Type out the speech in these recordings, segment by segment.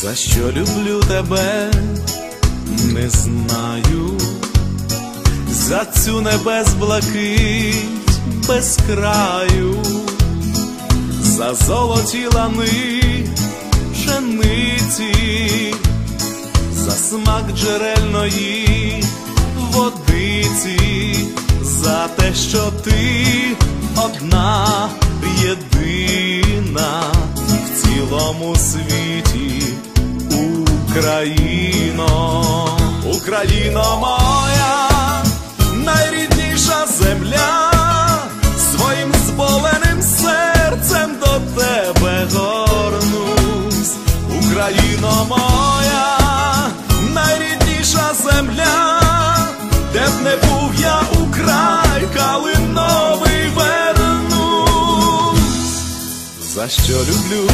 що люблю тебе, не знаю, за цю небес блакить без краю, за золоті лани пшениці, за смак джерельної водиці, за те, що ти одна Україно моя, найрідніша земля, своїм зболеним серцем до тебе горнусь, Україно моя, найрідніша земля, де б не був я у край калиновий вернусь, за що люблю,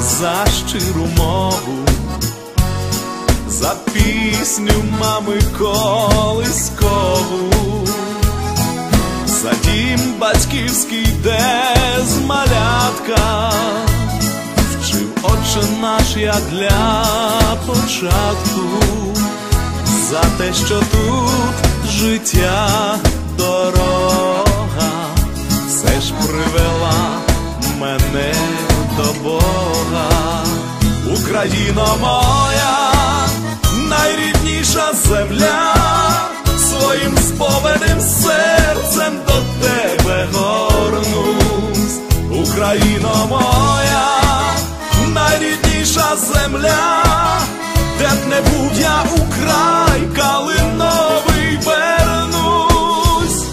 за щиру мову. Пісню мами колискову, за дім батьківський, де з малятка. Вчив отче наш я для початку, за те, що тут життя дорога, все ж привела мене до Бога, Україно моя найрідніша земля, своїм сповеним серцем до тебе горнусь, Україно моя, найрідніша земля, де б не був я у край калиновий вернусь.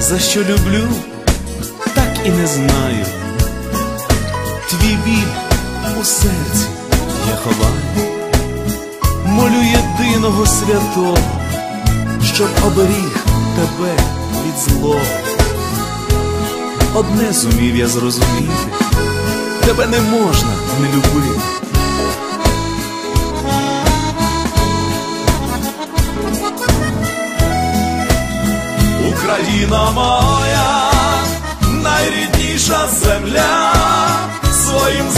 За що люблю, так і не знаю твій біль у серці я ховаю, молю єдиного святого, щоб оберіг тебе від злого. Одне зумів я зрозуміти, тебе не можна не любити. Україна моя, найрідніша земля своїм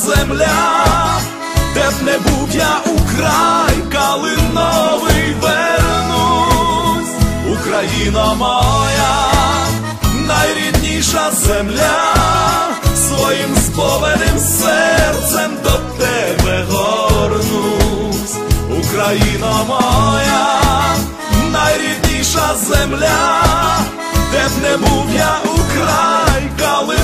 земля, де б не був я у край калиновий вернусь, Україно моя, найрідніша земля, своїм сповеним серцем до тебе горнусь. Україно моя, найрідніша земля, де б не був я у край калиновий.